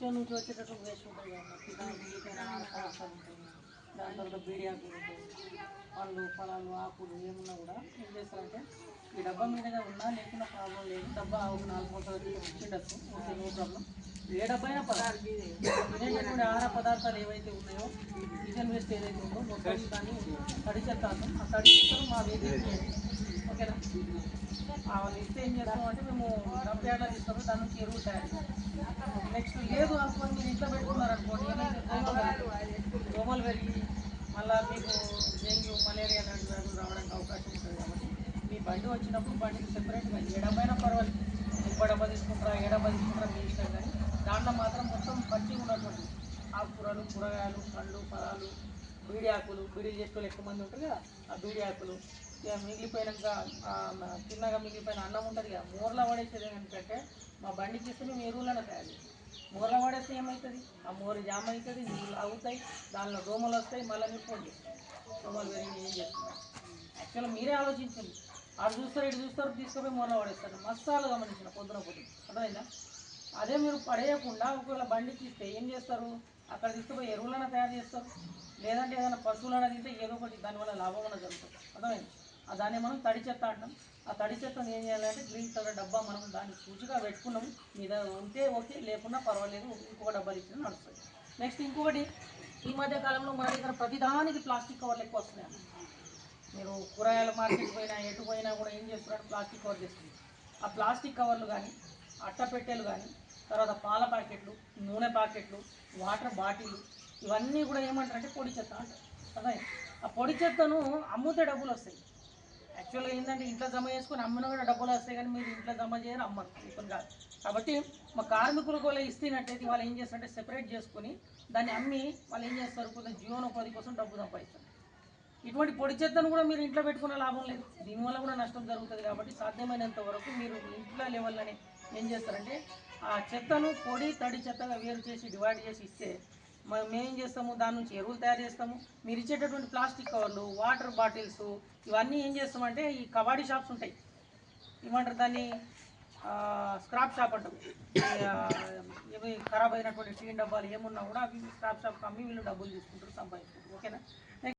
Kitchen నుంచి వచ్చేటట్టు waste ఉంటుంది ఉంటాయి దాని తర్వాత బీడి ఆకులు పళ్ళు ఫలాలు ఆకులు ఏమున్నా కూడా ఏం చేస్తారంటే ఈ డబ్బా మీదగా ఉన్నా లేకున్నా ప్రాబ్లం లేదు డబ్బా ఒక నాలుగు మూటలు ఇచ్చిండొచ్చు ఓకే నో ప్రాబ్లం ఏ డబ్బా అయినా పదార్థం తినేటటువంటి ఆహార పదార్థాలు ఏవైతే ఉన్నాయో కిచెన్ వేస్ట్ ఏదైతే ఉందో మొత్తం దాన్ని తడి చెత్త ఆ తడి చెత్తను మా వేదిక ఆ వాళ్ళు ఇస్తే ఏం చేస్తాం అంటే మేము డబ్బు ఏడా తీసుకొని దాని నుంచి ఎరువు తయారు నెక్స్ట్ లేదు అనుకోని మీరు ఇంట్లో పెట్టుకున్నారు అనుకోండి ఏమైతే దోమలు పెరిగి మళ్ళీ మీకు డెంగ్యూ మలేరియా లాంటి వ్యాధులు రావడానికి అవకాశం ఉంటుంది కాబట్టి మీ బండి వచ్చినప్పుడు బండికి సెపరేట్గా ఎడమైనా పర్వాలేదు. ఇంకో తీసుకుంటారా ఏ తీసుకుంటారా మీ ఇష్టం కానీ దాంట్లో మాత్రం మొత్తం పట్టి ఉన్నటువంటి ఆకుకూరలు కూరగాయలు పండ్లు ఫలాలు బీడి ఆకులు బీడీలు చేసుకోవాలి ఎక్కువ మంది ఉంటారు కదా ఆ బీడి ఆకులు మిగిలిపోయినాక తిన్నాక మిగిలిపోయిన అన్నం ఉంటుంది కదా మూరలో పడేసేది ఏంటంటే మా బండికి ఇస్తే మేము ఎరువులను తయారు చేస్తాం. మూరలో పడేస్తే ఏమవుతుంది ఆ మూర జామ అవుతుంది నీళ్ళు అవుతాయి దానిలో దోమలు వస్తాయి మళ్ళీ మీరు దోమలు పెరిగి ఏం చేస్తున్నారు? యాక్చువల్గా మీరే ఆలోచించండి. అటు చూస్తారు ఇటు చూస్తారు తీసుకుపోయి మూరలో పడేస్తారు. మస్తాలు గమనించిన పొద్దున పొద్దున. అర్థమైందా? అదే మీరు పడేయకుండా ఒకవేళ బండికి ఇస్తే ఏం చేస్తారు? అక్కడ తీసుకుపోయి ఎరువులను తయారు చేస్తారు. లేదంటే ఏదైనా పశువులను తింటే ఏదో ఒకటి దానివల్ల లాభం అనేది జరుగుతుంది. అర్థమైంది? దాన్ని మనం తడి చెత్త అంటాం. ఆ తడి చెత్తను ఏం చేయాలంటే గ్రీన్ కలర్ డబ్బా మనం దాన్ని సూచిగా పెట్టుకున్నాం మీద ఉంటే ఓకే లేకున్నా పర్వాలేదు ఇంకొక డబ్బాలు ఇచ్చిన నడుస్తుంది నెక్స్ట్ ఇంకొకటి ఈ మధ్య కాలంలో మన దగ్గర ప్రతిదానికి ప్లాస్టిక్ కవర్లు ఎక్కువ వస్తున్నాయి. మీరు కూరగాయల మార్కెట్ పోయినా ఎటు పోయినా కూడా ఏం చేస్తున్నారు? ప్లాస్టిక్ కవర్ చేస్తుంది ఆ ప్లాస్టిక్ కవర్లు కానీ అట్టపెట్టెలు కానీ తర్వాత పాల ప్యాకెట్లు నూనె ప్యాకెట్లు వాటర్ బాటిల్ ఇవన్నీ కూడా ఏమంటారంటే పొడి చెత్త అంటారు. అదే ఆ పొడి చెత్తను అమ్ముతే డబ్బులు వస్తాయి. యాక్చువల్గా ఏంటంటే ఇంట్లో జమ చేసుకొని అమ్మిన కూడా డబ్బులు వస్తాయి కానీ మీరు ఇంట్లో జమ చేయరు అమ్మరు ఇప్పుడు కాదు. కాబట్టి మా కార్మికులకు వాళ్ళు ఇస్తున్నట్టయితే వాళ్ళు ఏం చేస్తారంటే సెపరేట్ చేసుకుని దాన్ని అమ్మి వాళ్ళు ఏం చేస్తారు? కొంచెం జీవనోపాధి కోసం డబ్బు సంపాదిస్తారు. ఇటువంటి పొడి చెత్తను కూడా మీరు ఇంట్లో పెట్టుకున్న లాభం లేదు. దీనివల్ల కూడా నష్టం జరుగుతుంది కాబట్టి సాధ్యమైనంత వరకు మీరు ఇంట్లో లెవెల్లోనే ఏం చేస్తారంటే ఆ చెత్తను పొడి తడి చెత్తగా వేరు చేసి డివైడ్ చేసి ఇస్తే మేము చేస్తాము? దాని నుంచి ఎరువులు తయారు చేస్తాము. మీరు ఇచ్చేటటువంటి ప్లాస్టిక్ కవర్లు వాటర్ బాటిల్స్ ఇవన్నీ ఏం చేస్తామంటే ఈ కబాడీ షాప్స్ ఉంటాయి. ఏమంటారు దాన్ని? స్క్రాప్ షాప్ అంటారు ఇవి ఖరాబ్ అయినటువంటి టీన్ డబ్బాలు ఏమున్నా కూడా అవి స్క్రాప్ షాప్ అమ్మి వీళ్ళు డబ్బులు తీసుకుంటారు సంపాదించుకుంటారు. ఓకేనా?